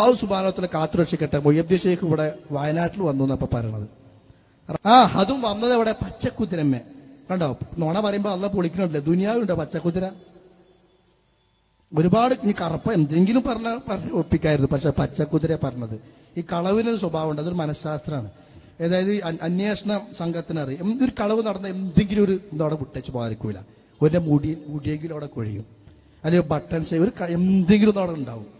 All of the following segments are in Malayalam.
അള്ളാഹു കാത്തു രക്ഷിക്കട്ടെ മൊയ്യബ്ദി ഷെയ്ഖ് ഇവിടെ വയനാട്ടിൽ വന്നു എന്നപ്പോ പറയണത്. ആ അതും വന്നത് ഇവിടെ പച്ചക്കുതിരമ്മേ. കണ്ടോ? നോണ പറയുമ്പോ അല്ല പൊളിക്കണില്ല? ദുനിയാവുണ്ടോ പച്ചക്കുതിര? ഒരുപാട് ഈ കറുപ്പ എന്തെങ്കിലും പറഞ്ഞ പറഞ്ഞ് ഒപ്പിക്കായിരുന്നു. പക്ഷെ പച്ചക്കുതിര പറഞ്ഞത്. ഈ കളവിനൊരു സ്വഭാവം ഉണ്ട് അതൊരു മനഃശാസ്ത്രമാണ്. അതായത് അന്വേഷണ സംഘത്തിനറിയാം എന്തൊരു കളവ് നടന്ന എന്തെങ്കിലും ഒരു ഇതവിടെ വിട്ടേച്ച് പോകാതിരിക്കൂല ഒരു മുടി മുടിയെങ്കിലും അവിടെ കൊഴിയും. അല്ലെങ്കിൽ ബട്ടൺസ് ഒരു എന്തെങ്കിലും അവിടെ ഉണ്ടാവും.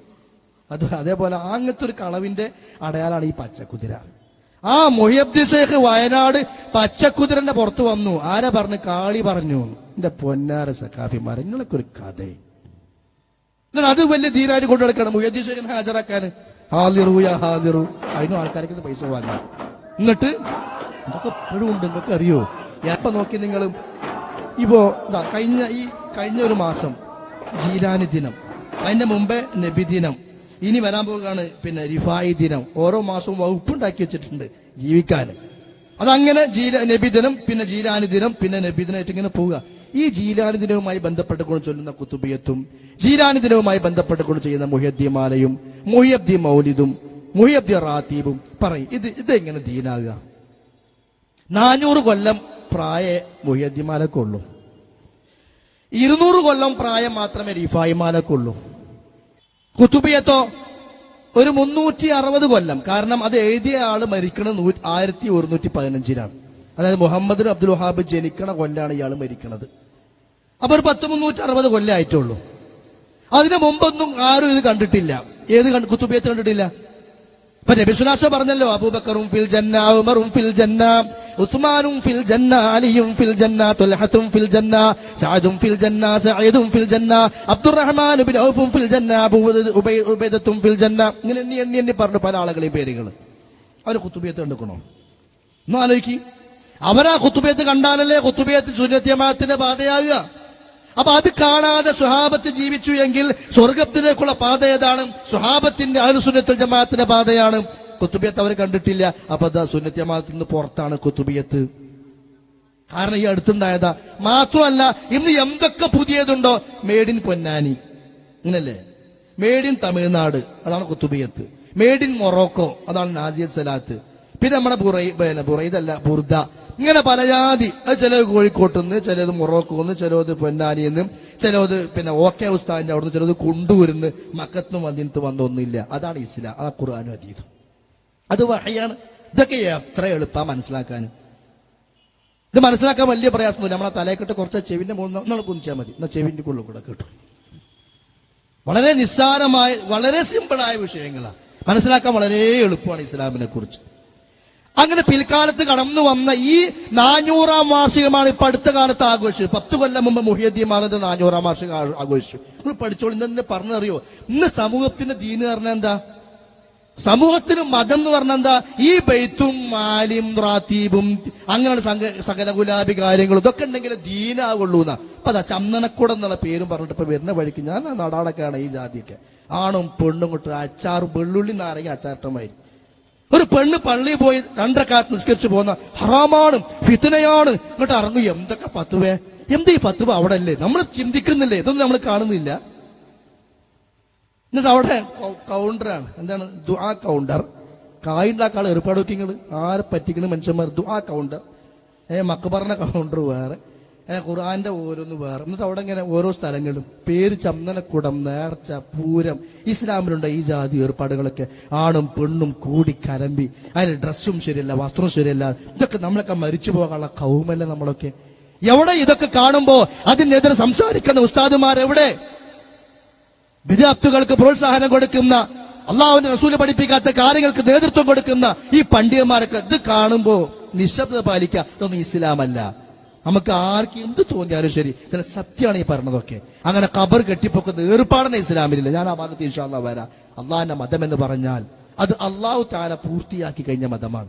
അത് അതേപോലെ അങ്ങനത്തെ ഒരു കളവിന്റെ അടയാളാണ് ഈ പച്ചക്കുതിര. ആ മൊഹിയബ്ദി ശേഖ് വയനാട് പച്ചക്കുതിരന്റെ പുറത്ത് വന്നു. ആരാ പറഞ്ഞു? കാളി പറഞ്ഞു. എന്റെ പൊന്നാര സഖാഫിമാർ നിങ്ങളൊക്കെ ഒരു കഥ. എന്നിട്ട് അത് വലിയ ധീരാര് കൊണ്ടു നടക്കണം മൊഹിയബ്ദി ഹാജരാക്കാൻ. ഹാദിറു യാ ഹാദിറു. അതിനും ആൾക്കാർക്ക് പൈസ വാങ്ങി. എന്നിട്ട് ഇതൊക്കെ എപ്പോഴും ഉണ്ട് നിങ്ങൾക്ക് അറിയോ? എപ്പോ നോക്കി നിങ്ങൾ ഇപ്പോ കഴിഞ്ഞ ഈ കഴിഞ്ഞ ഒരു മാസം ജീലാനി ദിനം. അതിന്റെ മുമ്പേ നബി ദിനം. ഇനി വരാൻ പോകുകയാണ് പിന്നെ റിഫായി ദിനം. ഓരോ മാസവും വകുപ്പുണ്ടാക്കി വെച്ചിട്ടുണ്ട് ജീവിക്കാൻ. അതങ്ങനെ ജീല നബിദിനം പിന്നെ ജീലാനി ദിനം പിന്നെ നബിദിനായിട്ട് ഇങ്ങനെ പോവുക. ഈ ജീലാനി ദിനവുമായി ബന്ധപ്പെട്ടുകൊണ്ട് ചൊല്ലുന്ന കുത്തുബിയത്തും ജീലാനി ദിനവുമായി ബന്ധപ്പെട്ടുകൊണ്ട് ചെയ്യുന്ന മുഹദ്ദിമാലയും മുഹിയബ്ദി മൗലിദും മുഹിയബ്ദി റാത്തീബും പറയും. ഇത് ഇതെങ്ങനെ ദീനാകുക? നാനൂറ് കൊല്ലം പ്രായ മുഹദ്ദിമാലക്കുള്ളൂ ഇരുന്നൂറ് കൊല്ലം പ്രായം മാത്രമേ റിഫായിമാലക്കുള്ളൂ. കുത്തുബിയത്തോ ഒരു മുന്നൂറ്റി അറുപത് കൊല്ലം. കാരണം അത് എഴുതിയ ആൾ മരിക്കണ ആയിരത്തി ഒരുന്നൂറ്റി പതിനഞ്ചിലാണ് അതായത് മുഹമ്മദ് അബ്ദുൽ വഹാബ് ജനിക്കണ കൊല്ലാണ് ഇയാൾ മരിക്കണത്. അപ്പൊ ഒരു പത്ത് മുന്നൂറ്റി അറുപത് കൊല്ലം ആയിട്ടുള്ളൂ. അതിനു മുമ്പൊന്നും ആരും ഇത് കണ്ടിട്ടില്ല. ഏത് കുത്തുബിയത്ത് കണ്ടിട്ടില്ല? ഇപ്പൊ നബിസുനാസ പറഞ്ഞല്ലോ അബൂബക്കറും ഫിൽ ജന്ന ഉമറും ഫിൽ ജന്ന ഉസ്മാനും ഫിൽ ജന്ന അലിയും ഫിൽ ജന്ന തുൽഹത്തും ഫിൽ ജന്ന സഅദും ഫിൽ ജന്ന സഈദും ഫിൽ ജന്ന അബ്ദുറഹ്മാൻ ബിൻ ഔഫും ഫിൽ ജന്ന ഉബൈദത്തും ഫിൽ ജന്ന ഇങ്ങനെ എണ്ണി എണ്ണി എണ്ണി പറഞ്ഞു പല ആളുകളെയും പേരുകൾ അവർ കുത്തുബിയത്ത് കണ്ടുക്കണോ? ഒന്ന് അവരാ കുത്തുബിയത്ത് കണ്ടാലല്ലേ കുത്തുബിയത്ത് സുന്നത്യമാത്തിന്റെ പാതയാകുക അപ്പൊ അത് കാണാതെ സുഹാബത്ത് ജീവിച്ചു എങ്കിൽ സ്വർഗത്തിലേക്കുള്ള പാത ഏതാണ്? സുഹാബത്തിന്റെ അഹ്ലുസുന്നത്തുൽ ജമാഅത്തിന്റെ പാതയാണ്. കുത്തുബിയത്ത് അവർ കണ്ടിട്ടില്ല. അപ്പൊ അതാ സുന്നത്ത് ജമാഅത്തിൽ നിന്ന് പുറത്താണ് കുത്തുബിയത്ത്. കാരണം ഈ അടുത്തുണ്ടായതാ. മാത്രമല്ല ഇന്ന് എന്തൊക്കെ പുതിയതുണ്ടോ? Made in Ponnani. ഇങ്ങനല്ലേ? Made in Tamil Nadu. അതാണ് കുത്തുബിയത്ത്. Made in Morocco. അതാണ് നാസിയ സലാത്ത്. പിന്നെ നമ്മുടെ ബുറൈ ബുറൈദല്ല ബുർദ. ഇങ്ങനെ പല ജാതി. അത് ചിലത് കോഴിക്കോട്ട് നിന്ന് ചിലത് മൊറോക്കോ നിന്ന് ചിലത് പൊന്നാനി നിന്ന് ചിലത് പിന്നെ ഓക്കെ ഉസ്താദിന്റെ അവിടെ നിന്ന് ചിലത് കൊണ്ടുവരുന്ന് മക്കത്തുനിന്ന് വന്നിട്ട് വന്നൊന്നുമില്ല അതാണ് ഇസ്ലാം ആ ഖുർആാനും അതീതം അത് വഹയാണ്. ഇതൊക്കെ എത്ര എളുപ്പ മനസ്സിലാക്കാൻ. ഇത് മനസ്സിലാക്കാൻ വലിയ പ്രയാസമൊന്നുമില്ല. നമ്മളെ തലയെക്കെട്ട് കുറച്ച് ചെവിന്റെ മുകളിൽ നമ്മൾ കുഞ്ചാൽ മതി. എന്നാൽ ചെവിന്റെ ഉള്ളിൽ കൂടെ കിട്ടും വളരെ നിസ്സാരമായ വളരെ സിമ്പിളായ വിഷയങ്ങളാണ് മനസ്സിലാക്കാൻ വളരെ എളുപ്പമാണ് ഇസ്ലാമിനെ കുറിച്ച് അങ്ങനെ പിൽക്കാലത്ത് കടന്നു വന്ന ഈ നാനൂറാം വാർഷികമാണ് ഇപ്പൊ അടുത്ത കാലത്ത് ആഘോഷിച്ചത്. പത്ത് കൊല്ലം മുമ്പ് മുഹിയദ്ദീമാറിന്റെ നാനൂറാം വാർഷികം ആഘോഷിച്ചു. നമ്മൾ പഠിച്ചോളൂ. ഇന്നെ പറഞ്ഞറിയോ? ഇന്ന് സമൂഹത്തിന്റെ ദീന് പറഞ്ഞ എന്താ? സമൂഹത്തിന് മതം എന്ന് പറഞ്ഞ എന്താ? ഈ ബെയ്ത്തും മാലിം റാത്തീബും അങ്ങനെയുള്ള സംഘ സകല ഗുലാബി കാര്യങ്ങളും ഇതൊക്കെ ഉണ്ടെങ്കിൽ ദീനാവുള്ളൂ എന്നാ. അപ്പൊ അതാ ചന്ദനക്കുടം എന്നുള്ള പേരും പറഞ്ഞിട്ട് ഇപ്പൊ വരുന്ന വഴിക്ക് ഞാൻ നടാടൊക്കെയാണ് ഈ ജാതിയൊക്കെ. ആണും പെണ്ണും കൊട്ട് അച്ചാറും വെള്ളുള്ളി നാരങ്ങ അച്ചാട്ടമായി ഒരു പെണ്ണ് പള്ളിയിൽ പോയി രണ്ടരക്കാലത്ത് നിസ്കരിച്ചു പോകുന്ന ഹറാമാണ് ഫിത്തനയാണ് എന്നിട്ട് ഇറങ്ങും എന്തൊക്കെ പത്തുവേ? എന്ത് ഈ പത്തുവ അവിടെ അല്ലേ നമ്മൾ ചിന്തിക്കുന്നില്ലേ? ഇതൊന്നും നമ്മൾ കാണുന്നില്ല. എന്നിട്ട് അവിടെ കൗണ്ടറാണ്. എന്താണ്? ദുആ കൗണ്ടർ. കായുണ്ടാക്കാൾ ഏർപ്പാട് വെക്കിങ്ങൾ ആരെ പറ്റിക്കണ മനുഷ്യന്മാർ? ദുആ കൗണ്ടർ. ഏ മക്കബറിന്റെ കൗണ്ടർ വേറെ. ഖുർആന്റെ ഓരോന്ന് വേറെ. എന്നിട്ട് അവിടെ ഇങ്ങനെ ഓരോ സ്ഥലങ്ങളിലും പേര് ചന്ദനക്കുടം നേർച്ച പൂരം. ഇസ്ലാമിലുണ്ട് ഈ ജാതി ഏർപ്പാടുകളൊക്കെ. ആണും പെണ്ണും കൂടി കരമ്പി. അതിന് ഡ്രസ്സും ശരിയല്ല വസ്ത്രവും ശരിയല്ല. ഇതൊക്കെ നമ്മളൊക്കെ മരിച്ചു പോകാനുള്ള കൗമല്ല നമ്മളൊക്കെ. എവിടെ ഇതൊക്കെ കാണുമ്പോ അതിനെതിരെ സംസാരിക്കുന്ന ഉസ്താദുമാർ എവിടെ വിദ്യാർത്ഥികൾക്ക് പ്രോത്സാഹനം കൊടുക്കുന്ന അള്ളാഹുവിന്റെ റസൂൽ പഠിപ്പിക്കാത്ത കാര്യങ്ങൾക്ക് നേതൃത്വം കൊടുക്കുന്ന ഈ പണ്ഡിതന്മാരൊക്കെ ഇത് കാണുമ്പോ നിശബ്ദത പാലിക്കുക. ഇതൊന്നും ഇസ്ലാമല്ല. നമുക്ക് ആർക്കും എന്ത് തോന്നിയാലും ശരി. ചില സത്യമാണ് ഈ പറഞ്ഞതൊക്കെ. അങ്ങനെ കബർ കെട്ടിപ്പൊക്കുന്ന ഏർപ്പാടനെ ഇസ്ലാമിലില്ല. ഞാൻ ആ ഭാഗത്ത് ഇൻഷാല്ല വരാം. അള്ളാഹിന്റെ മതം എന്ന് പറഞ്ഞാൽ അത് അള്ളാഹു താല പൂർത്തിയാക്കി കഴിഞ്ഞ മതമാണ്.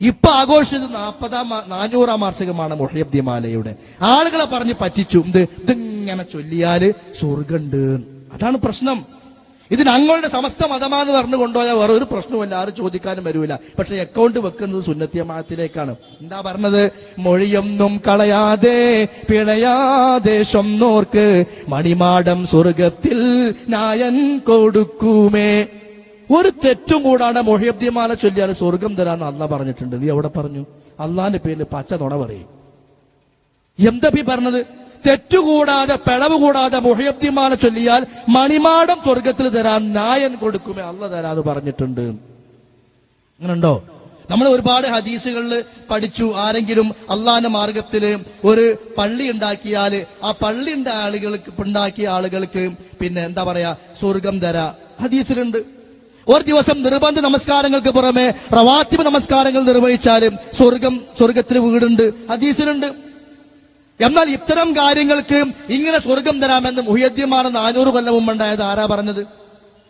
ഇപ്പൊ ആഘോഷിച്ചത് നാൽപ്പതാം നാനൂറാം വാർഷികമാണ് മൊഹയബ്ദിമാലയുടെ ആളുകളെ പറഞ്ഞ് പറ്റിച്ചു. എന്ത്? ഇതിങ്ങനെ ചൊല്ലിയാൽ സ്വർഗുണ്ട് അതാണ് പ്രശ്നം. ഇതിന് ഞങ്ങളുടെ സമസ്ത മതമാന്ന് പറഞ്ഞു കൊണ്ടുപോയാൽ വേറെ ഒരു പ്രശ്നവുമില്ല ആരും ചോദിക്കാനും വരൂല. പക്ഷെ അക്കൗണ്ട് വെക്കുന്നത് സുന്നത്യമാത്തിലേക്കാണ് എന്താ പറഞ്ഞത്? മൊഴിയൊന്നും കളയാതെ പിഴയാതെ സ്വന്നോർക്ക് മണിമാടം സ്വർഗത്തിൽ നായൻ കൊടുക്കുമേ. ഒരു തെറ്റും കൂടാണ് മൊഹിയബ്ദിമാല ചൊല്ലിയാൽ സ്വർഗം തരാന്ന് അല്ല പറഞ്ഞിട്ടുണ്ട്. നീ എവിടെ പറഞ്ഞു? അള്ളാന്റെ പേരിൽ പച്ച നുണ പറയും. എന്താ പറഞ്ഞത്? തെറ്റുകൂടാതെ പിളവ് കൂടാതെ മുഹയബ്ദിമാല ചൊല്ലിയാൽ മണിമാടം സ്വർഗത്തിൽ തരാൻ നായൻ കൊടുക്കുമേ അല്ല തരാന്ന് പറഞ്ഞിട്ടുണ്ട്. അങ്ങനുണ്ടോ നമ്മൾ ഒരുപാട് ഹദീസുകളിൽ പഠിച്ചു. ആരെങ്കിലും അള്ളാന്റെ മാർഗത്തിൽ ഒരു പള്ളി ഉണ്ടാക്കിയാൽ ആ പള്ളി ആളുകൾക്ക് ഉണ്ടാക്കിയ ആളുകൾക്ക് പിന്നെ എന്താ പറയാ സ്വർഗം തരാ. ഹദീസിലുണ്ട്. ഒരു ദിവസം നിർബന്ധ നമസ്കാരങ്ങൾക്ക് പുറമെ റവാത്തിബ് നമസ്കാരങ്ങൾ നിർവഹിച്ചാലും സ്വർഗം സ്വർഗത്തിൽ വീടുണ്ട്. ഹദീസിലുണ്ട്. എന്നാൽ ഇത്തരം കാര്യങ്ങൾക്ക് ഇങ്ങനെ സ്വർഗം തരാമെന്ന് മുഹ്യദ്യമാണ് നാനൂറ് കൊല്ലം മുമ്പുണ്ടായത് ആരാ പറഞ്ഞത്?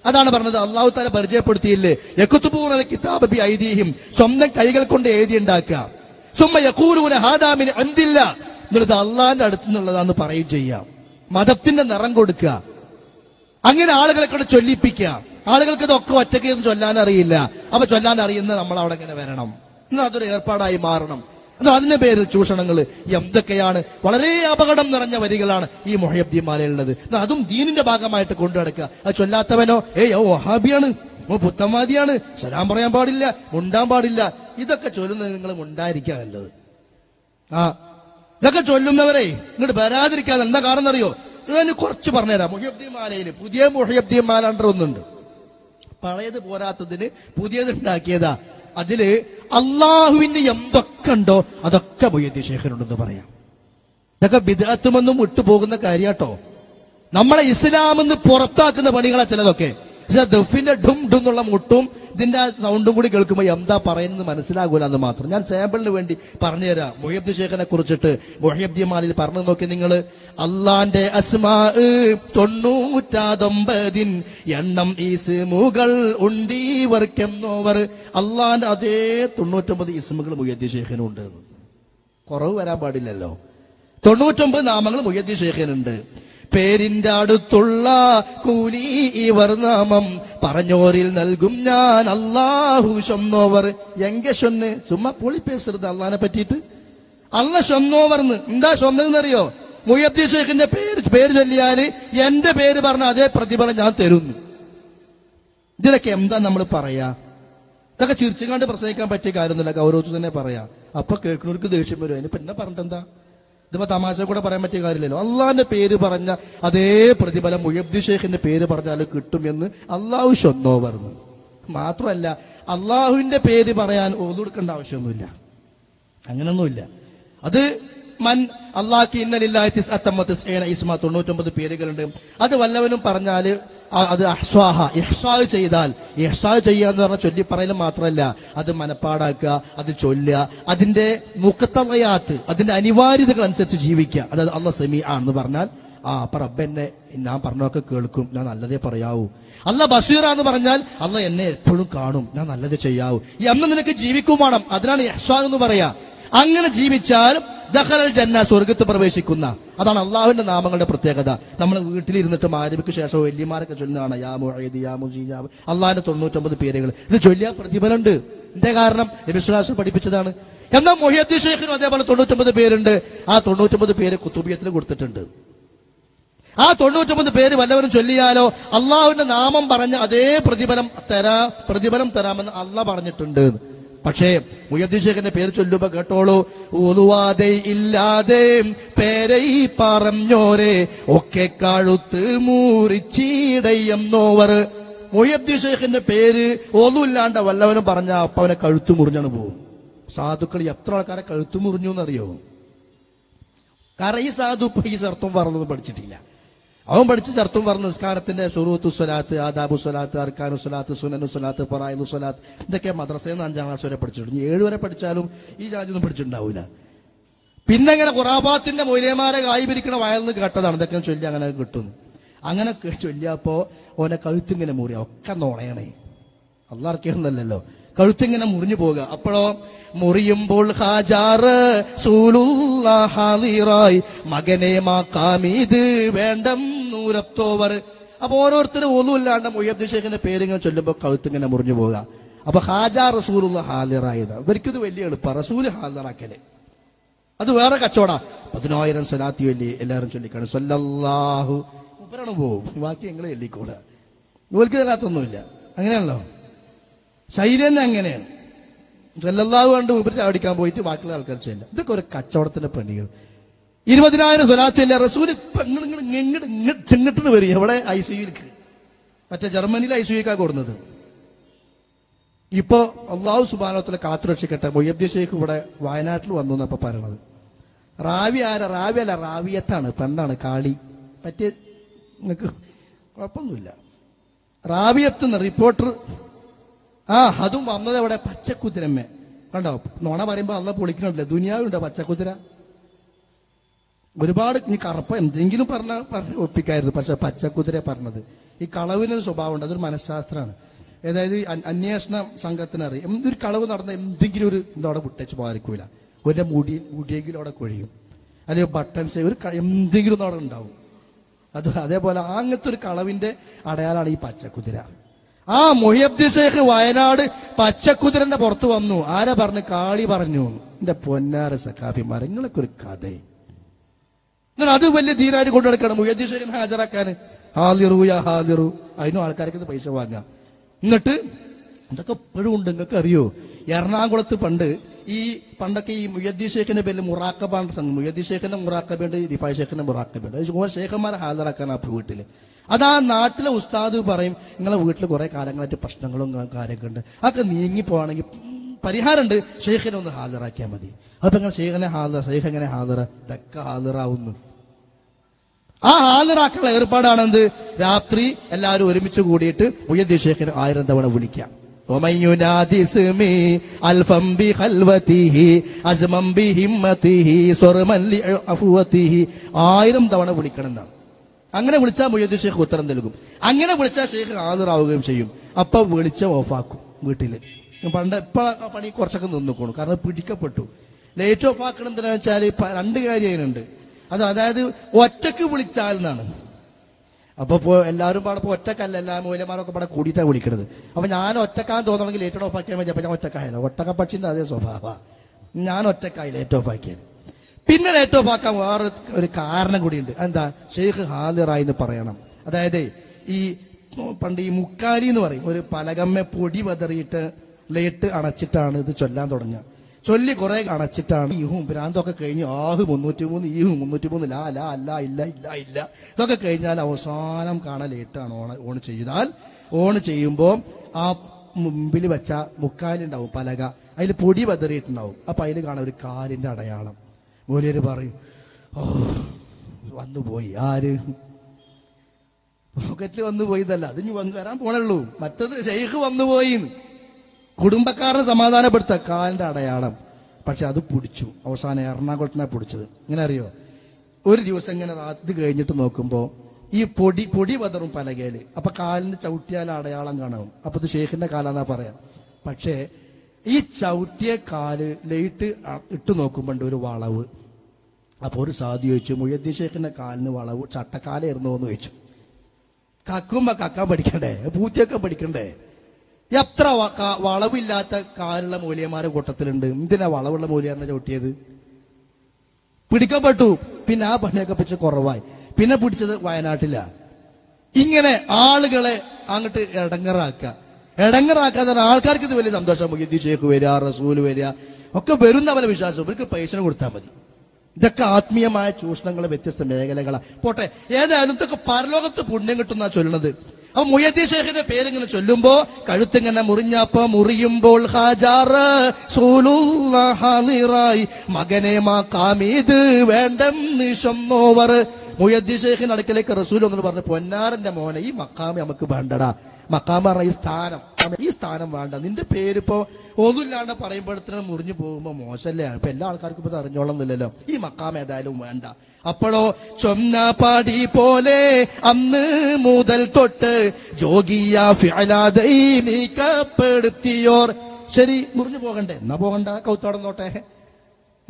അതാണ് പറഞ്ഞത്. അള്ളാഹു താല പരിചയപ്പെടുത്തിയില്ലേ? യക്കുത്തുപൂർണ കിതാബ് ഐദീഹിം. സ്വന്തം കൈകൾ കൊണ്ട് എഴുതി ഉണ്ടാക്കുക. സുമ്മ യക്കൂരൂന ഹാദാമിന് എന്തില്ല എന്നുള്ളത് അള്ളാഹിന്റെ അടുത്ത് നിന്നുള്ളതാന്ന് പറയും ചെയ്യാം. മതത്തിന്റെ നിറം കൊടുക്കുക. അങ്ങനെ ആളുകളെ കൊണ്ട് ചൊല്ലിപ്പിക്കുക. ആളുകൾക്ക് ഇതൊക്കെ ഒറ്റയ്ക്ക് ചൊല്ലാൻ അറിയില്ല അപ്പൊ ചൊല്ലാൻ അറിയുന്ന നമ്മൾ അവിടെ ഇങ്ങനെ വരണം. അതൊരു ഏർപ്പാടായി മാറണം. അതിന്റെ പേരിൽ ചൂഷണങ്ങൾ എന്തൊക്കെയാണ്? വളരെ അപകടം നിറഞ്ഞ വരികളാണ് ഈ മൊഹയബ്ദിമാലയുള്ളത് എന്നാൽ അതും ദീനിന്റെ ഭാഗമായിട്ട് കൊണ്ടു നടക്കുക. അത് ചൊല്ലാത്തവനോ ഏയ് ഓ വഹാബിയാണ്. ഓ പുത്തമാതിയാണ് സലാം പറയാൻ പാടില്ല മുണ്ടാൻ പാടില്ല. ഇതൊക്കെ ചൊല്ലുന്നത് നിങ്ങൾ മുണ്ടായിരിക്കുക നല്ലത്. ആ ഇതൊക്കെ ചൊല്ലുന്നവരെ ഇങ്ങോട്ട് വരാതിരിക്കാതെ എന്താ കാരണം അറിയോ? ഞാൻ കുറച്ച് പറഞ്ഞുതരാം. മുഹ്യബ്ദീൻ മാലയിൽ പുതിയ മുഹ്യബ്ദീൻ മാല under ഒന്നുണ്ട് പഴയത് പോരാത്തതിന് പുതിയത് ഉണ്ടാക്കിയതാ. അതിൽ അള്ളാഹുവിന്റെ എന്തൊക്കെ ഉണ്ടോ അതൊക്കെ മൊയ്യദ്ദി ശേഖരുണ്ടെന്ന് പറയാം. ഇതൊക്കെ വിദഗ്ധമൊന്നും വിട്ടുപോകുന്ന കാര്യാട്ടോ. നമ്മളെ ഇസ്ലാമെന്ന് പുറത്താക്കുന്ന പണികളാ ചിലതൊക്കെ. പക്ഷെ ദഫിന്റെ ഡും ഡും എന്നുള്ള മുട്ടും ഇതിന്റെ സൗണ്ടും കൂടി കേൾക്കുമ്പോൾ എന്താ പറയുന്നത് മനസ്സിലാകൂല എന്ന് മാത്രം. ഞാൻ സാമ്പിളിന് വേണ്ടി പറഞ്ഞു തരാം. മൊഹബ്ദി ഷേഖിനെ കുറിച്ചിട്ട് മൊഹബ്ദി മാലിൽ പറഞ്ഞു നോക്കി നിങ്ങൾ അള്ളാന്റെ അസ്മാ തൊണ്ണൂറ്റാതൊമ്പതിൻ എണ്ണം ഈസ്മുകൾ ഉണ്ടീവർക്കെന്നോവർ അള്ളാന്റെ അതേ തൊണ്ണൂറ്റൊമ്പത് ഇസ്മുകൾ മൊഹബ്ദി ഷേഖിനുണ്ട്. കുറവ് വരാൻ പാടില്ലല്ലോ. തൊണ്ണൂറ്റൊമ്പത് നാമങ്ങൾ മുയ്യദ്ദീൻ ഷേഖിനുണ്ട്. പേരിന്റെ അടുത്തുള്ള കൂലി ഇവർ നാമം പറഞ്ഞോരിൽ നൽകും ഞാൻ അള്ളാഹു ചൊന്നോവർ. എങ്ക ചൊന്ന്? ചുമ്മാ പൊളിപ്പേസരുത് അള്ളഹാനെ പറ്റിയിട്ട്. അല്ല ചൊന്നോവർന്ന് എന്താ ചൊന്നതെന്നറിയോ? മുയബ്ദീ ഷേഖിന്റെ പേര് പേര് ചൊല്ലിയാൽ എന്റെ പേര് പറഞ്ഞ അതേ പ്രതിഫലം ഞാൻ തരുന്നു. ഇതിലൊക്കെ എന്താ നമ്മൾ പറയാ? ഇതൊക്കെ ചിരിച്ചുകാണ്ട് പ്രസംഗിക്കാൻ പറ്റിയ കാര്യമൊന്നുമില്ല. ഗൗരവിച്ചു തന്നെ പറയാം. അപ്പൊ കേൾക്കുന്നവർക്ക് ദേഷ്യം വരും. അതിന് പിന്നെ പറഞ്ഞിട്ടെന്താ? ഇതിപ്പോ തമാശ കൂടെ പറയാൻ പറ്റിയ കാര്യമില്ലല്ലോ. അള്ളാഹിന്റെ പേര് പറഞ്ഞ അതേ പ്രതിഫലം മുയബ്ദി ഷേഖിന്റെ പേര് പറഞ്ഞാൽ കിട്ടുമെന്ന് അള്ളാഹു ഷൊന്നോ പറഞ്ഞു. മാത്രമല്ല അള്ളാഹുവിന്റെ പേര് പറയാൻ ഓതുകൊടുക്കേണ്ട ആവശ്യമൊന്നുമില്ല. അങ്ങനൊന്നുമില്ല. അത് മൻ അള്ളാഹ് ഇന്നലില്ലാഹി ഇസ്മ തൊണ്ണൂറ്റൊമ്പത് പേരുകളുണ്ട്. അത് വല്ലവനും പറഞ്ഞാൽ അത് അഹ്സ്വാഹ ഇഹ്സാവ് ചെയ്താൽ ഇഹ്സാവ് ചെയ്യുക എന്ന് പറഞ്ഞാൽ ചൊല്ലി പറയൽ മാത്രമല്ല. അത് മനപ്പാടാക്കുക അത് ചൊല്ലുക അതിന്റെ മുഖത്തവയാത്ത് അതിന്റെ അനിവാര്യതകൾ അനുസരിച്ച് ജീവിക്കുക. അതായത് അള്ള സെമി ആണെന്ന് പറഞ്ഞാൽ ആ അപ്പൊ റബ്ബെന്നെ ഞാൻ പറഞ്ഞൊക്കെ കേൾക്കും ഞാൻ നല്ലതേ പറയാവൂ. അല്ല ബസീറാന്ന് എന്ന് പറഞ്ഞാൽ അല്ല എന്നെ എപ്പോഴും കാണും ഞാൻ നല്ലത് ചെയ്യാവൂ. എന്ന് നിനക്ക് ജീവിക്കും വേണം. അതിനാണ് ഇഹ്സാ എന്ന് പറയാ. അങ്ങനെ ജീവിച്ചാൽ ദഹലൽ ജന്ന സ്വർഗത്ത് പ്രവേശിക്കുന്ന. അതാണ് അള്ളാഹുവിന്റെ നാമങ്ങളുടെ പ്രത്യേകത. നമ്മൾ വീട്ടിലിരുന്നിട്ട് മാരവിക്ക് ശേഷം വല്യമാരൊക്കെ ചൊല്ലുന്നതാണ് യാ യാമു യാ യാമു അള്ളാഹിന്റെ തൊണ്ണൂറ്റൊമ്പത് പേരുകൾ. ഇത് ചൊല്ലിയ പ്രതിഫലമുണ്ട്. എന്റെ കാരണം? വിശ്വാസം പഠിപ്പിച്ചതാണ്. എന്നാൽ മൊഹിയദ്ദീൻ ഷെയ്ഖിനും അതേപോലെ തൊണ്ണൂറ്റൊമ്പത് പേരുണ്ട്? ആ തൊണ്ണൂറ്റൊമ്പത് പേര് കുത്തുബിയത്തിന് കൊടുത്തിട്ടുണ്ട്. ആ തൊണ്ണൂറ്റൊമ്പത് പേര് വല്ലവരും ചൊല്ലിയാലോ അള്ളാഹുവിന്റെ നാമം പറഞ്ഞ അതേ പ്രതിഫലം തരാ പ്രതിഫലം തരാമെന്ന് അള്ളാഹ് പറഞ്ഞിട്ടുണ്ട്. പക്ഷേ മുയദ്ദിശേഖന്റെ പേര് ചൊല്ലുമ്പോ കേട്ടോളൂ. ഊതുവാതെ ഇല്ലാതെ പേരൈ പറഞ്ഞോരെ ഒക്കെ കഴുത്ത് മൂറിച്ചീടയെന്നോവർ. മുയദ്ദിശേഖന്റെ പേര് ഒന്നുമില്ലാണ്ട് വല്ലവനും പറഞ്ഞ അപ്പൊ അവനെ കഴുത്ത് മുറിഞ്ഞാണ് പോകും. സാധുക്കൾ എത്ര ആൾക്കാരെ കഴുത്ത് മുറിഞ്ഞു എന്നറിയോ കാരണം ഈ സാധു ഈ ചർത്തും പറഞ്ഞത് പഠിച്ചിട്ടില്ല. അവൻ പഠിച്ച ചർത്തും പറഞ്ഞ നിസ്കാരത്തിന്റെ ഷുറൂത്തു സ്വലാത്ത് ആദാബു സ്വലാത്ത് അർക്കാനു സ്വലാത്ത് സുനനു സ്വലാത്ത് പറായു സ്വലാത്ത് ഇതൊക്കെ മദ്രസയിൽ നിന്ന് അഞ്ചാം ക്ലാസ് വരെ പഠിച്ചിട്ടുണ്ട്. ഏഴ് വരെ പഠിച്ചാലും ഈ ജാതി ഒന്നും പഠിച്ചിട്ടുണ്ടാവില്ല പിന്നെ ഇങ്ങനെ ഖുറാബാത്തിന്റെ മൂല്യമാരെ കായ്പിരിക്കണ നിന്ന് കേട്ടതാണ്. ഇതൊക്കെ ചൊല്ലി അങ്ങനെ കിട്ടുന്നു. അങ്ങനെ ചൊല്ലിയപ്പോ ഓനെ കഴുത്തിങ്ങനെ മുറിയ. ഒക്കെ നോണയണേ. അള്ളാർക്കൊന്നല്ലല്ലോ കഴുത്തിങ്ങനെ മുറിഞ്ഞു പോവുക. അപ്പോഴോ മുറിയുമ്പോൾ ഹാജാറ് മകനെ മാക്കാമീത് വേണ്ടം നൂരത്തോവർ അപ്പൊ ഓരോരുത്തരും ഒന്നുമില്ലാണ്ട് മുയ്യബ്ദ് ഷേഖിന്റെ പേരിങ്ങനെ ചൊല്ലുമ്പോൾ കഴുത്തിങ്ങനെ മുറിഞ്ഞു പോവുക. അപ്പൊ ഹാജ റസൂലുള്ള ഹാലിറായത്. ഇവർക്കിത് വലിയ എളുപ്പ. റസൂൽ ഹാലിറാക്കൽ. അത് വേറെ കച്ചവട. പതിനായിരം സലാത്തി വലിയ എല്ലാവരും ചൊല്ലിക്കാണ്. സല്ലല്ലാഹു. ഉപരണം പോവും. ബാക്കി ഞങ്ങൾ ചൊല്ലിക്കൂടാ ഇവർക്ക് ഇതിനകത്തൊന്നുമില്ല. അങ്ങനെയാണല്ലോ? ശൈലി തന്നെ അങ്ങനെയാണ്. സല്ലല്ലാഹു കണ്ട് ഉപരി ചാടിക്കാൻ പോയിട്ട് ബാക്കിയുള്ള ആൾക്കാർ ചെയ്യില്ല ഇതൊക്കെ ഒരു കച്ചവടത്തിന്റെ പണികൾ ഇരുപതിനായിരം സ്വലാത്തില്ല? റസൂൽ ഇങ്ങോട്ട് വരും. എവിടെ? ഐ സി യുക്ക് മറ്റേ ജർമ്മനിയിൽ ഐ സി യുക്കാ കൊടുക്കുന്നത് ഇപ്പോ അള്ളാഹു സുബാനോത്തിലെ കാത്തുരക്ഷിക്കട്ടെ. മൊയ്യബ്ദി ഷെയ്ഖ് ഇവിടെ വയനാട്ടിൽ വന്നു എന്നപ്പോ പറയണത്. റാവി ആര? റാവി അല്ല റാവിയത്താണ് പെണ്ണാണ് കാളി. പറ്റിയ നിങ്ങൾക്ക് കുഴപ്പമൊന്നുമില്ല. റാവിയത്ത് എന്ന റിപ്പോർട്ടർ ആ അതും വന്നത് അവിടെ പച്ചക്കുതിരമ്മ. കണ്ടോ? നോണ പറയുമ്പോ അള്ള പൊളിക്കണല്ലേ ദുനിയാവുണ്ടോ പച്ചക്കുതിര? ഒരുപാട് ഇനി കറുപ്പ എന്തെങ്കിലും പറഞ്ഞ പറഞ്ഞ് ഒപ്പിക്കായിരുന്നു. പക്ഷെ പച്ചക്കുതിരെ പറഞ്ഞത്. ഈ കളവിനൊരു സ്വഭാവമുണ്ട്. അതൊരു മനഃശാസ്ത്രമാണ്. അതായത് ഈ അന്വേഷണ സംഘത്തിനറിയാം. എന്തൊരു കളവ് നടന്ന എന്തെങ്കിലും ഒരു ഇതവിടെ വിട്ടേച്ച് പോകാതിരിക്കൂല. ഒരു മുടി മുടിയെങ്കിലും അവിടെ കൊഴിയും. അല്ലെങ്കിൽ ബട്ടൺസ് ഒരു എന്തെങ്കിലും അവിടെ ഉണ്ടാവും. അത് അതേപോലെ അങ്ങനത്തെ ഒരു കളവിന്റെ അടയാളാണ് ഈ പച്ചക്കുതിര. ആ മൊഹിയബ്ദി വയനാട് പച്ചക്കുതിരന്റെ പുറത്ത് വന്നു. ആരാ പറഞ്ഞു? കാളി പറഞ്ഞു. എന്റെ പൊന്നാര സഖാഫിമാർ നിങ്ങളൊക്കെ ഒരു കഥ എന്നിട്ട് അത് വലിയ ധീരായിട്ട് കൊണ്ടു നടക്കണം ഷേഖിനെ ഹാജരാക്കാൻ. ഹാലിറു യാ ഹാലിറു. അതിനും ആൾക്കാർക്ക് പൈസ വാങ്ങാം. എന്നിട്ട് ഇതൊക്കെ എപ്പോഴും ഉണ്ട് നിങ്ങൾക്ക് അറിയോ? എറണാകുളത്ത് പണ്ട് ഈ പണ്ടൊക്കെ ഈ മുയദ്ദീ ഷേഖിന്റെ പേരിൽ മുറാക്കബാണ് സംഘം. മുയദ്ദി ഷേഖിന്റെ മുറാക്കബേണ്ട് റിഫായ് ഷേഖിന്റെ മുറാക്കബേണ്ട് അത് ഷേഖന്മാരെ ഹാജരാക്കാൻ ആ വീട്ടിൽ. അത് ആ നാട്ടിലെ ഉസ്താദ് പറയും നിങ്ങളെ വീട്ടിൽ കുറെ കാലങ്ങളായിട്ട് പ്രശ്നങ്ങളും കാര്യമൊക്കെ ഉണ്ട്. അതൊക്കെ നീങ്ങി പോവാണെങ്കിൽ പരിഹാരമുണ്ട് ഷെയ്ഖിനെ ഒന്ന് ഹാജരാക്കിയാൽ മതി അപ്പൊ നിങ്ങൾ ഷെയ്ഖിനെ ഹാജർ ഷെയ്ഖ് എങ്ങനെ ഹാജറ ഇതൊക്കെ ഹാജറാവുന്നു ആ ഹാജരാക്കുള്ള ഏർപ്പാടാണെന്ത് രാത്രി എല്ലാവരും ഒരുമിച്ച് കൂടിയിട്ട് മുയ്യദ്ദീൻ ഷെയ്ഖിനെ ആയിരം തവണ വിളിക്കാം ومن ينادي اسمي ألفا بخلوته أزما بهمته صرما لعفوته ആയിരം തവണ വിളിക്കണം എന്നാണ് അങ്ങനെ വിളിച്ചാൽ മുയ്യദ്ദീൻ ഷെയ്ഖ് ഉത്തരം നൽകും അങ്ങനെ വിളിച്ചാൽ ഷെയ്ഖ് ഹാജറാവുകയും ചെയ്യും അപ്പൊ വിളിച്ച ഓഫാക്കും വീട്ടില് പണ്ട് ഇപ്പൊ പണി കുറച്ചൊക്കെ നിന്നുക്കോണു കാരണം പിടിക്കപ്പെട്ടു. ലേറ്റ് ഓഫ് ആക്കണം എന്താണെന്ന് വെച്ചാൽ രണ്ട് കാര്യം അതിനുണ്ട് അത് അതായത് ഒറ്റയ്ക്ക് വിളിച്ചാൽ എന്നാണ്. അപ്പൊ എല്ലാവരും പാടെ ഒറ്റക്കല്ല എല്ലാ മൂലമാരൊക്കെ പാടെ കൂടിയിട്ടാണ് വിളിക്കണത്. അപ്പൊ ഞാൻ ഒറ്റക്കാൻ തോന്നണമെങ്കിൽ ലേറ്റ് ഓഫ് ആക്കിയാൽ മതി അപ്പൊ ഞാൻ ഒറ്റക്കായല്ലോ. ഒറ്റക്ക പക്ഷിന്റെ അതേ സ്വഭാവ. ഞാൻ ഒറ്റക്കായി ലേറ്റ് ഓഫ് ആക്കിയത്. പിന്നെ ലേറ്റ് ഓഫ് ആക്കാൻ വേറെ ഒരു കാരണം കൂടിയുണ്ട്. എന്താ ഷെയ്ഖ് ഹാദിറായി എന്ന് പറയണം. അതായത് ഈ പണ്ട് ഈ മുക്കാലി എന്ന് പറയും. ഒരു പലകമ്മ പൊടി വതറിയിട്ട് ലേറ്റ് അണച്ചിട്ടാണ് ഇത് ചൊല്ലാൻ തുടങ്ങുക. ചൊല്ലി കുറെ അണച്ചിട്ടാണ് ഈഹും ഭ്രാന്തൊക്കെ കഴിഞ്ഞ് ആഹ് മുന്നൂറ്റി മൂന്ന് ഈഹും മുന്നൂറ്റി മൂന്ന് ലാ ലാ അല്ല ഇല്ല ഇല്ല ഇല്ല. ഇതൊക്കെ കഴിഞ്ഞാൽ അവസാനം കാണാൻ ലേറ്റാണ് ഓണ ഓൺ ചെയ്താൽ. ഓൺ ചെയ്യുമ്പോൾ ആ മുമ്പിൽ വെച്ച മുക്കാലുണ്ടാവും പലക. അതിൽ പൊടി പതറിയിട്ടുണ്ടാവും അപ്പൊ അതിൽ കാണാൻ ഒരു കാലിന്റെ അടയാളം. മൂലിയർ പറയും ഓ വന്നുപോയി ആര്? പോക്കറ്റിൽ വന്നു പോയിതല്ല അത് വന്ന് വരാൻ പോണുള്ളൂ മറ്റത് ഷെയ്ഖ് വന്നുപോയി കുടുംബക്കാരനെ സമാധാനപ്പെടുത്തുക കാലിന്റെ അടയാളം. പക്ഷെ അത് പിടിച്ചു. അവസാനം എറണാകുളത്തിനാ പിടിച്ചത്. ഇങ്ങനെ അറിയോ? ഒരു ദിവസം ഇങ്ങനെ രാത്രി കഴിഞ്ഞിട്ട് നോക്കുമ്പോ ഈ പൊടി പൊടി പതറും പലകയിൽ. അപ്പൊ കാലിന് ചവിട്ടിയാൽ അടയാളം കാണും. അപ്പൊ ഇത് ഷേഖിന്റെ കാലാന്നാ പറയാം. പക്ഷേ ഈ ചവിട്ടിയ കാൽ ലൈറ്റ് ഇട്ട് നോക്കുമ്പോണ്ട് ഒരു വളവ്. അപ്പൊ ഒരു സാധു ചോദിച്ചു മുയ്യദ്ദീൻ ഷേഖിന്റെ കാലിന് വളവ് ചട്ടക്കാലായിരുന്നോ? എന്ന് ചോദിച്ചു. കക്കുമ്പോ കക്കാൻ പഠിക്കണ്ടേ? പൂത്തിയൊക്കെ പഠിക്കണ്ടേ? എത്ര വളവില്ലാത്ത കാലുള്ള മൂല്യന്മാരെ കൂട്ടത്തിലുണ്ട്. എന്തിനാ വളവുള്ള മൂല്യാറിനെ ചവിട്ടിയത്? പിടിക്കപ്പെട്ടു. പിന്നെ ആ പണിയൊക്കെ പിടിച്ച് കുറവായി. പിന്നെ പിടിച്ചത് വയനാട്ടില. ഇങ്ങനെ ആളുകളെ അങ്ങോട്ട് ഇടങ്ങറാക്ക ഇടങ്ങറാക്കാതെ ആൾക്കാർക്ക് ഇത് വലിയ സന്തോഷം. മുഖ്യത്തി ഷേഖ് വരിക റസൂൽ വരിക. ഒക്കെ വരുന്ന അവരെ വിശ്വാസം. ഇവർക്ക് പൈസ കൊടുത്താൽ മതി. ഇതൊക്കെ ആത്മീയമായ ചൂഷണങ്ങൾ വ്യത്യസ്ത മേഖലകളാണ് പോട്ടെ ഏതായാലും ഇതൊക്കെ പരലോകത്ത് പുണ്യം കിട്ടുന്ന ചൊല്ലുന്നത്. അപ്പൊ മുയദ്ദീൻ ഷേഖിന്റെ പേരിങ്ങനെ ചൊല്ലുമ്പോ കഴുത്തിങ്ങനെ മുറിഞ്ഞപ്പോ മുറിയുമ്പോൾ ഹാജാറ് സൂലുള്ളാഹ് ഹാളിറായി മകനെ മാ കാമീത് വേണ്ടെന്ന് ഷെയ്ഖിന്റെ അടുക്കലേക്ക് റസൂൽ എന്ന് പറഞ്ഞു പൊന്നാറിന്റെ മോനെ ഈ മക്കാമി നമുക്ക് വേണ്ടടാ. മക്കാമ പറഞ്ഞ ഈ സ്ഥാനം ഈ സ്ഥാനം വേണ്ട. നിന്റെ പേരിപ്പോ ഒന്നുമില്ലാണ്ട് പറയുമ്പോഴത്തേനും മുറിഞ്ഞു പോകുമ്പോ മോശമല്ലേ ഇപ്പൊ എല്ലാ ആൾക്കാർക്കും ഇപ്പൊ ഇത് അറിഞ്ഞോളന്നില്ലല്ലോ ഈ മക്കാം ഏതായാലും വേണ്ട. അപ്പോഴോ ചൊന്ന പാടി പോലെ അന്ന് മുതൽ തൊട്ട് ജോഗിയ നീക്കപ്പെടുത്തിയോർ ശരി മുറിഞ്ഞു പോകണ്ടേ. എന്നാ പോകണ്ട കൗത്തോടന്നോട്ടെ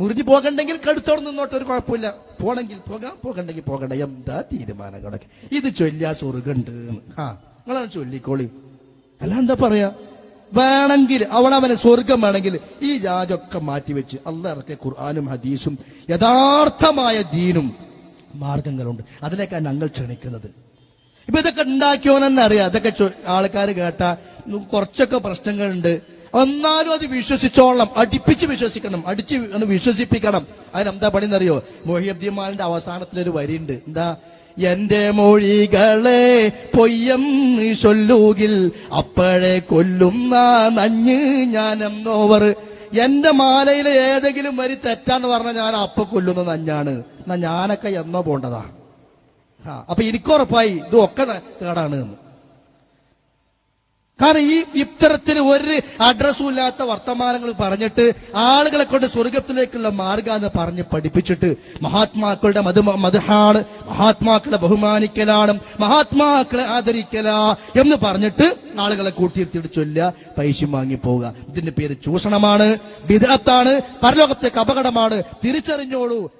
മുറിഞ്ഞു പോകണ്ടെങ്കിൽ കടുത്തോടെ നിന്നോട്ട് ഒരു കുഴപ്പമില്ല. പോണെങ്കിൽ പോകാം പോകണ്ടെങ്കിൽ പോകണ്ട. എന്താ തീരുമാനങ്ങളൊക്കെ? ഇത് ചൊല്ലിയാ സുറുകണ്ട് ആ നിങ്ങളത് ചൊല്ലിക്കോളി. അല്ല എന്താ പറയാ? വേണമെങ്കിൽ അവളവന് സ്വർഗം വേണമെങ്കിൽ ഈ രാജൊക്കെ മാറ്റിവെച്ച് അല്ല ഖുർആാനും ഹദീസും യഥാർത്ഥമായ ദീനും മാർഗങ്ങളുണ്ട്. അതിലേക്കാണ് ഞങ്ങൾ ക്ഷണിക്കുന്നത്. ഇപ്പൊ ഇതൊക്കെ ഉണ്ടാക്കിയോനെന്നെ അറിയാം അതൊക്കെ ആൾക്കാർ കേട്ട കുറച്ചൊക്കെ പ്രശ്നങ്ങളുണ്ട്. എന്നാലും അത് വിശ്വസിച്ചോളണം. അടിപ്പിച്ച് വിശ്വസിക്കണം. അടിച്ച് ഒന്ന് വിശ്വസിപ്പിക്കണം. അതിനെന്താ പണി എന്നറിയോ മൊഹിയബ്ദീൻ മാലിന്റെ അവസാനത്തിലൊരു വരിയുണ്ട്. എന്താ? എന്റെ മൊഴികളെ പൊയ്യം ചൊല്ലുകിൽ അപ്പോഴേ കൊല്ലുന്ന നഞ്ഞ് ഞാനെന്നോവർ. എന്റെ മാലയിലെ ഏതെങ്കിലും വരി തെറ്റാന്ന് പറഞ്ഞാൽ ഞാൻ അപ്പ കൊല്ലുന്ന നഞ്ഞാണ്. എന്നാ ഞാനൊക്കെ എന്നോ പോണ്ടതാ. അപ്പൊ എനിക്കുറപ്പായി ഇതൊക്കെ കേടാണ് എന്ന്. കാരണം ഈ ഇത്തരത്തിൽ ഒരു അഡ്രസ്സും ഇല്ലാത്ത വർത്തമാനങ്ങൾ പറഞ്ഞിട്ട് ആളുകളെ കൊണ്ട് സ്വർഗത്തിലേക്കുള്ള മാർഗാന്ന് പറഞ്ഞ് പഠിപ്പിച്ചിട്ട് മഹാത്മാക്കളുടെ മധു മധുഹാണ് മഹാത്മാക്കളെ ബഹുമാനിക്കലാണ് മഹാത്മാക്കളെ ആദരിക്കല എന്ന് പറഞ്ഞിട്ട് ആളുകളെ കൂട്ടിയിരുത്തിയിട്ട് ചൊല്ലുക പൈസ വാങ്ങി പോവുക. ഇതിന്റെ പേര് ചൂഷണമാണ് വിദഗ്ധാണ് പരലോകത്തേക്ക് അപകടമാണ്. തിരിച്ചറിഞ്ഞോളൂ